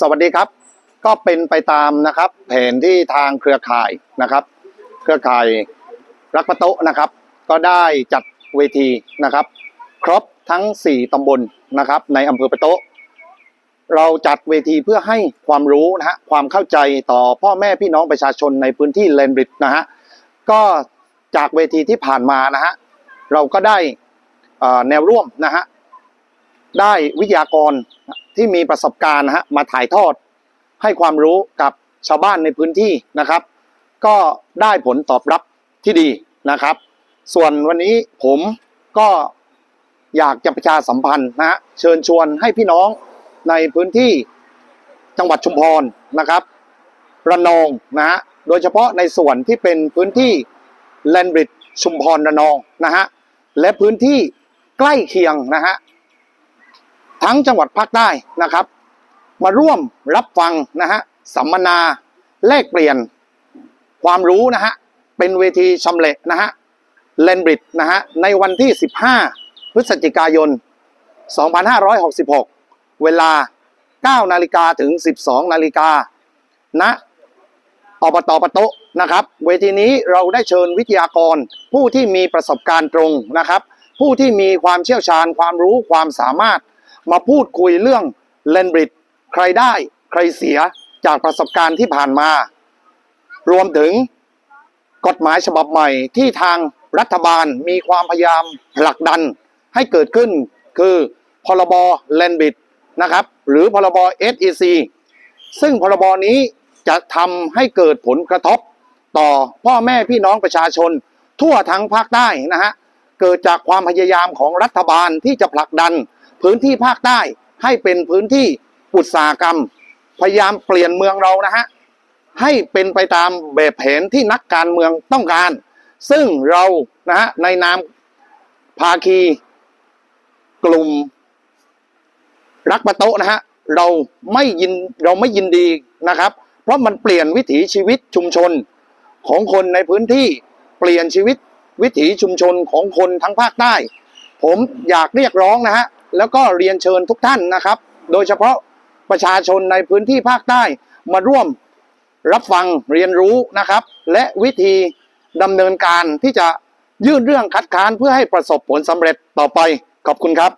สวัสดีครับ ก็เป็นไปตามนะครับแผนที่ทางเครือข่ายนะครับ เครือข่ายรักปะโตนะครับ ก็ได้จัดเวทีนะครับ ครบทั้ง 4 ตำบลนะครับ ในอำเภอปะโตเราจัดเวทีเพื่อให้ความรู้นะฮะความเข้าใจต่อพ่อแม่พี่น้องประชาชนในพื้นที่เลนบริดนะฮะก็จากเวทีที่ผ่านมานะฮะเราก็ได้แนวร่วมนะฮะ ได้วิทยากรที่มีประสบการณ์นะฮะมาถ่ายทอด ให้ความรู้กับชาวบ้านในพื้นที่นะครับ ก็ได้ผลตอบรับที่ดีนะครับ ส่วนวันนี้ผมก็อยากจะประชาสัมพันธ์นะฮะเชิญชวนให้พี่น้องในพื้นที่จังหวัดชุมพรนะครับระนองนะฮะโดยเฉพาะในส่วนที่เป็นพื้นที่แลนบริดชุมพรระนองนะฮะและพื้นที่ใกล้เคียงนะฮะ ทั้งจังหวัดภาคใต้นะครับ มาร่วมรับฟังนะฮะสัมมนาแลกเปลี่ยนความรู้นะฮะเป็นเวทีชำเละนะฮะเลนบริดนะฮะในวันที่ 15 พฤศจิกายน 2566 เวลา 9 นาฬิกาถึง 12 นาฬิกาณอบตปะโตะนะครับ เวทีนี้เราได้เชิญวิทยากร ผู้ที่มีประสบการณ์ตรงนะครับ ผู้ที่มีความเชี่ยวชาญความรู้ความสามารถ มาพูดคุยเรื่องเลนบริดใครได้ใครเสียจากประสบการณ์ที่ผ่านมา รวมถึงกฎหมายฉบับใหม่ที่ทางรัฐบาลมีความพยายามผลักดันให้เกิดขึ้น คือพรบเลนบิดนะครับหรือพรบ SEC ซึ่งพรบนี้จะทำให้เกิดผลกระทบต่อพ่อแม่พี่น้องประชาชน ทั่วทั้งภาคใต้นะฮะเกิดจากความพยายามของรัฐบาลที่จะผลักดัน พื้นที่ภาคใต้ให้เป็นพื้นที่อุตสาหกรรม พยายามเปลี่ยนเมืองเรานะฮะให้เป็นไปตามแบบแผนที่นักการเมืองต้องการ ซึ่งเรานะฮะในนามภาคีกลุ่มรักปะโตนะฮะเราไม่ยินเราไม่ยินดีนะครับ เพราะมันเปลี่ยนวิถีชีวิตชุมชนของคนในพื้นที่เปลี่ยนชีวิตวิถีชุมชนของคนทั้งภาคใต้ ผมอยากเรียกร้องนะฮะ แล้วก็เรียนเชิญทุกท่านนะครับ โดยเฉพาะประชาชนในพื้นที่ภาคใต้มาร่วมรับฟังเรียนรู้นะครับ และวิธีดำเนินการที่จะยื่นเรื่องคัดค้านเพื่อให้ประสบผลสำเร็จต่อไป ขอบคุณครับ